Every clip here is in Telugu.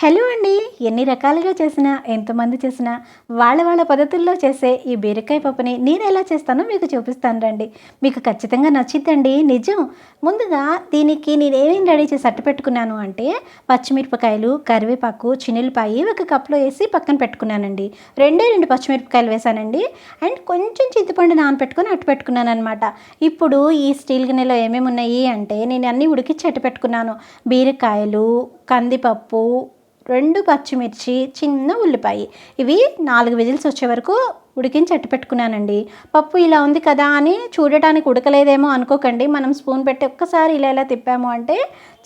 హలో అండి. ఎన్ని రకాలుగా చేసినా ఎంతమంది చేసినా వాళ్ళ వాళ్ళ పద్ధతుల్లో చేసే ఈ బీరకాయ పప్పుని నేను ఎలా చేస్తానో మీకు చూపిస్తాను రండి. మీకు ఖచ్చితంగా నచ్చిద్దండి. నిజం ముందుగా దీనికి నేను ఏమేమి రెడీ చేసి అట్టు పెట్టుకున్నాను అంటే పచ్చిమిరపకాయలు కరివేపాకు చినిలిపాయి ఒక కప్లో వేసి పక్కన పెట్టుకున్నానండి. రెండే రెండు పచ్చిమిరపకాయలు వేసానండి. అండ్ కొంచెం చింతపండు నానపెట్టుకొని అట్టు పెట్టుకున్నాను అనమాట ఇప్పుడు ఈ స్టీల్ గిన్నెలో ఏమేమి ఉన్నాయి అంటే నేను అన్నీ ఉడికిచ్చి అట్టు పెట్టుకున్నాను. బీరకాయలు కందిపప్పు రెండు పచ్చిమిర్చి చిన్న ఉల్లిపాయ. ఇవి నాలుగు విజిల్స్ వచ్చే వరకు ఉడికించి అట్టు పెట్టుకున్నానండి. పప్పు ఇలా ఉంది కదా అని చూడటానికి ఉడకలేదేమో అనుకోకండి. మనం స్పూన్ పెట్టి ఒక్కసారి ఇలా ఇలా తిప్పాము అంటే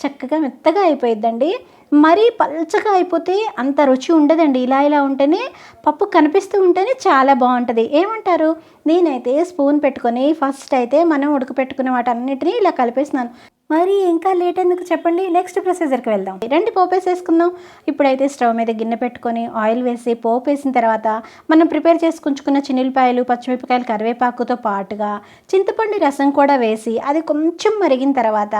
చక్కగా మెత్తగా అయిపోయిద్దండి. మరీ పల్చగా అయిపోతే అంత రుచి ఉండదండి. ఇలా ఇలా ఉంటేనే పప్పు కనిపిస్తూ ఉంటేనే చాలా బాగుంటుంది. ఏమంటారు? నేనైతే స్పూన్ పెట్టుకొని ఫస్ట్ అయితే మనం ఉడకపెట్టుకున్న వాటన్నిటిని ఇలా కలిపేస్తున్నాను మరి ఇంకా లేట్ ఎందుకు చెప్పండి? నెక్స్ట్ ప్రొసీజర్కి వెళ్దాం. రెండు పోపు వేసేసుకుందాం ఇప్పుడైతే స్టవ్ మీద గిన్నె పెట్టుకొని ఆయిల్ వేసి పోపు వేసిన తర్వాత మనం ప్రిపేర్ చేసుకుంచుకున్న చిన్నులపాయలు పచ్చిమిరపకాయలు కరివేపాకుతో పాటుగా చింతపండు రసం కూడా వేసి అది కొంచెం మరిగిన తర్వాత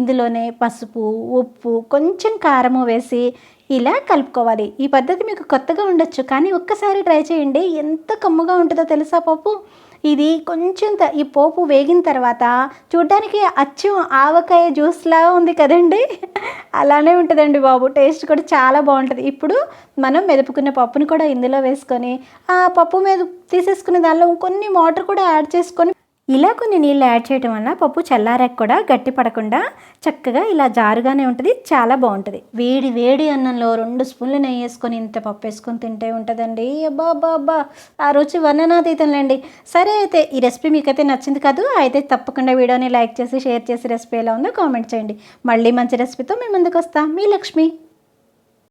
ఇందులోనే పసుపు ఉప్పు కొంచెం కారము వేసి ఇలా కలుపుకోవాలి. ఈ పద్ధతి మీకు కొత్తగా ఉండొచ్చు కానీ ఒక్కసారి ట్రై చేయండి. ఎంత కమ్ముగా ఉంటుందో తెలుసా పప్పు ఇది కొంచెం త- ఈ పోపు వేగిన తర్వాత చూడ్డానికి అచ్చం ఆవకాయ జ్యూస్లా ఉంది కదండి. అలానే ఉంటుందండి బాబు. టేస్ట్ కూడా చాలా బాగుంటుంది. ఇప్పుడు మనం మెదుపుకున్న పప్పుని కూడా ఇందులో వేసుకొని ఆ పప్పు మీద తీసేసుకున్న దానిలో కొన్ని వాటర్ కూడా యాడ్ చేసుకొని ఇలా కొన్ని నీళ్ళు యాడ్ చేయడం వల్ల పప్పు చల్లారాక కూడా గట్టి పడకుండా చక్కగా ఇలా జారుగానే ఉంటుంది. చాలా బాగుంటుంది. వేడి వేడి అన్నంలో రెండు స్పూన్లు నెయ్యి వేసుకొని ఇంత పప్పు వేసుకొని తింటే ఉంటుందండి. అబ్బా అబ్బా అబ్బా. ఆ రుచి వర్ణనాతీతంలేండి. సరే అయితే ఈ రెసిపీ మీకైతే నచ్చింది కాదు అయితే తప్పకుండా వీడియోని లైక్ చేసి షేర్ చేసి రెసిపీ ఎలా ఉందో కామెంట్ చేయండి. మళ్ళీ మంచి రెసిపీతో మీ ముందుకు వస్తాం. మీ లక్ష్మి.